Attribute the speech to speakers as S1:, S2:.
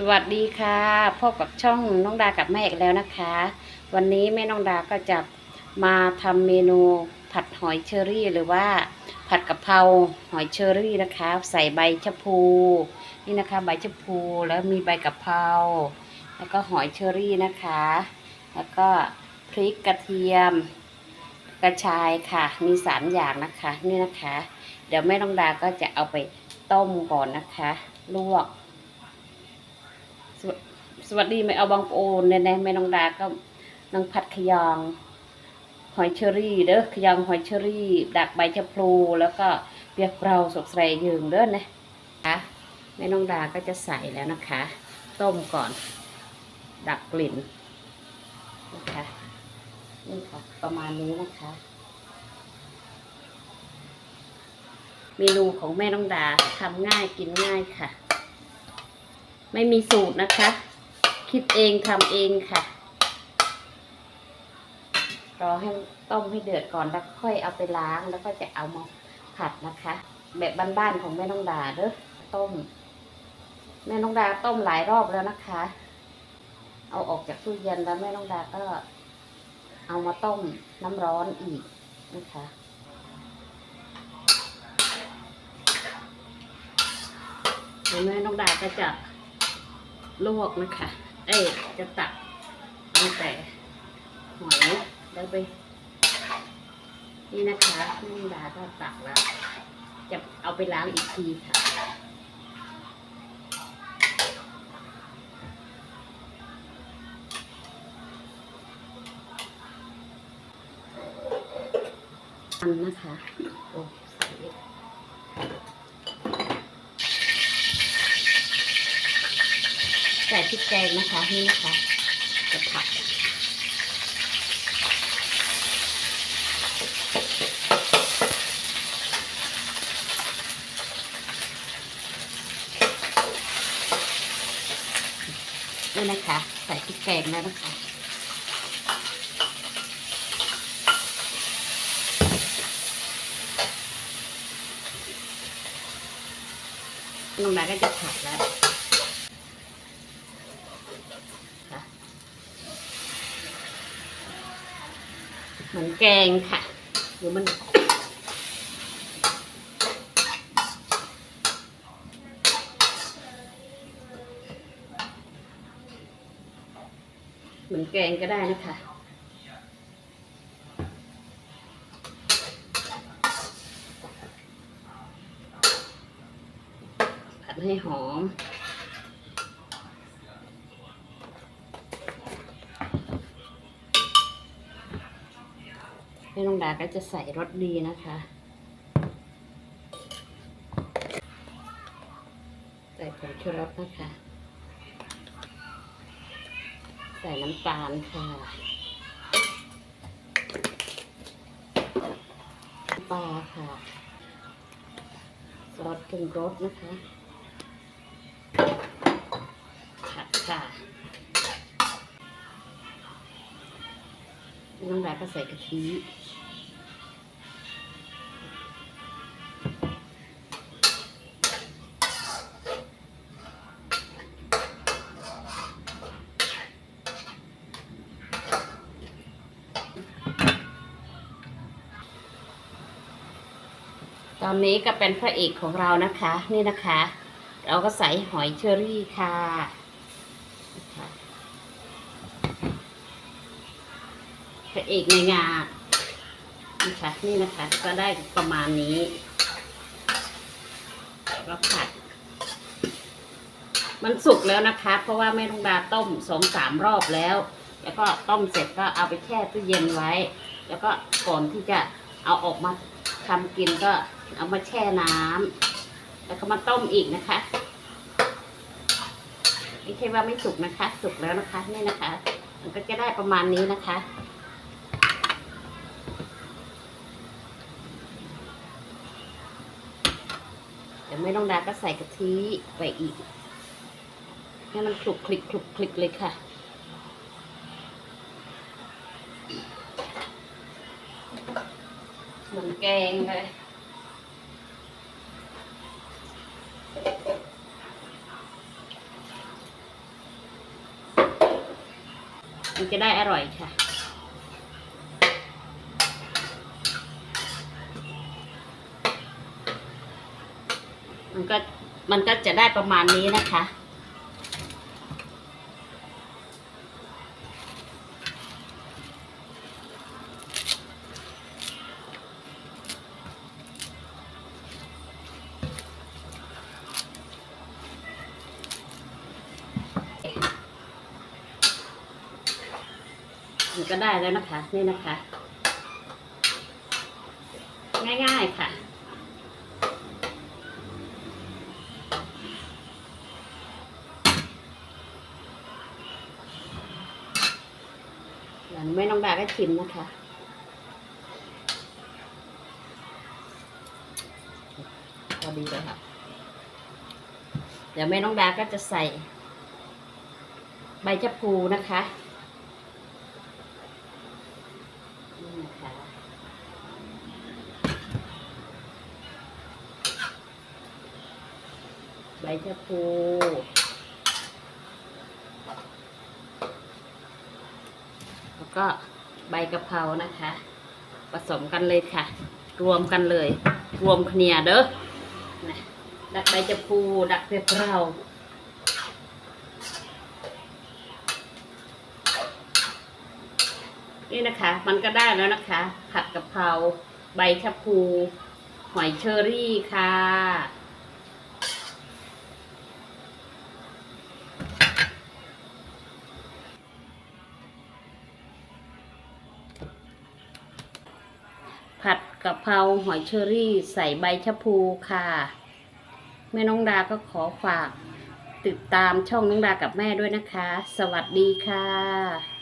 S1: สวัสดีค่ะพบกับช่องน้องดากับแม่อีกแล้วนะคะ วันนี้แม่น้องดาก็จะมาทำเมนูผัดหอยเชอรี่ หรือว่าผัดกะเพราหอยเชอรี่นะคะ ใส่ใบชะพูนี่นะคะใบชะพูแล้วมีใบกะเพราแล้วก็หอยเชอรี่นะคะ แล้วก็พริกกระเทียมกระชายค่ะมีสามอย่างนะคะนี่นะคะ เดี๋ยวแม่น้องดาก็จะเอาไปต้มก่อนนะคะลวก สวัสดีไม่เอาบางโอนแน่ๆแม่น้องดาก็นางผัดขยอง หอยเชอรี่เด้อขยองหอยเชอรี่ดักใบชะพลูแล้วก็เปียกเปราสกใสยืงเด้อนะคะแม่น้องดาก็จะใส่แล้วนะคะ ต้มก่อน ดักกลิ่นนะคะนี่ค่ะประมาณนี้นะคะ เมนูของแม่น้องดาทำง่ายกินง่ายค่ะ ไม่มีสูตรนะคะ คิดเองทำเองค่ะ รอให้ต้มให้เดือดก่อนแล้วค่อยเอาไปล้างแล้วก็จะเอามาผัดนะคะ แบบบ้านๆของแม่น้องดาเด้อต้ม แม่น้องดาต้มหลายรอบแล้วนะคะ เอาออกจากตู้เย็นแล้วแม่น้องดาก็ เอามาต้มน้ำร้อนอีกนะคะเดี๋ยวแม่น้องดาก็จะ ลวกนะคะ เอ้ยจะตักตั้งแต่หอยแล้วไป นี่นะคะแม่งดาก็ตักแล้ว จะเอาไปล้างอีกทีค่ะ อันนะคะ โอ้ ใส่พริกแกงนะคะนี่นะคะจะผัดนี่นะคะ ใส่พริกแกงแล้วนะคะลงมาก็จะผัดแล้ว เหมือนแกงค่ะหรือมันเหมือนแกงก็ได้นะคะ ผัดให้หอมาก็จะใส่รสดีนะคะ ใส่ผงชูรสนะคะ ใส่น้ำตาลค่ะปลาค่ะซอสปรุงรสนะคะผัดค่ะน้องดาก็ใส่กะทิ ตอนนี้ก็เป็นพระเอกของเรานะคะ นี่นะคะ เราก็ใส่หอยเชอรี่ค่ะพระเอกในงานนะคะนี่นะคะก็ได้ประมาณนี้แล้วผัด มันสุกแล้วนะคะ เพราะว่าแม่ทองดาต้มสองสามรอบแล้ว แล้วก็ต้มเสร็จก็เอาไปแช่ตู้เย็นไว้ แล้วก็ก่อนที่จะเอาออกมา ทำกินก็เอามาแช่น้ำแล้วก็มาต้มอีกนะคะไม่ใช่ว่าไม่สุกนะคะ สุกแล้วนะคะนี่นะคะ มันก็จะได้ประมาณนี้นะคะเดี๋ยวไม่ต้องดาก็ใส่กะทิไปอีกให้มันคลุกคลิกคลุกคลิกเลยค่ะ มือนแกงเลยมันจะได้อร่อยค่ะ มันก็มันก็จะได้ประมาณนี้นะคะ ก็ได้แล้วนะคะ นี่นะคะ ง่ายๆค่ะ หลังแม่น้องดาก็ชิมนะคะพอดีเลยค่ะ เดี๋ยวแม่น้องดาก็จะใส่ใบชะพูนะคะนี่นะคะ ใบชะพูแล้วก็ใบกะเพรานะคะ ผสมกันเลยค่ะ รวมกันเลย รวมเคลียเด้อนะดักใบจะพูดักเปรี้ย นี่นะคะ มันก็ได้แล้วนะคะ ผัดกะเพราใบชะพูหอยเชอรี่ค่ะ ผัดกะเพราหอยเชอรี่ใส่ใบชะพูค่ะ แม่น้องดาก็ขอฝาก ติดตามช่องน้องดากับแม่ด้วยนะคะ สวัสดีค่ะ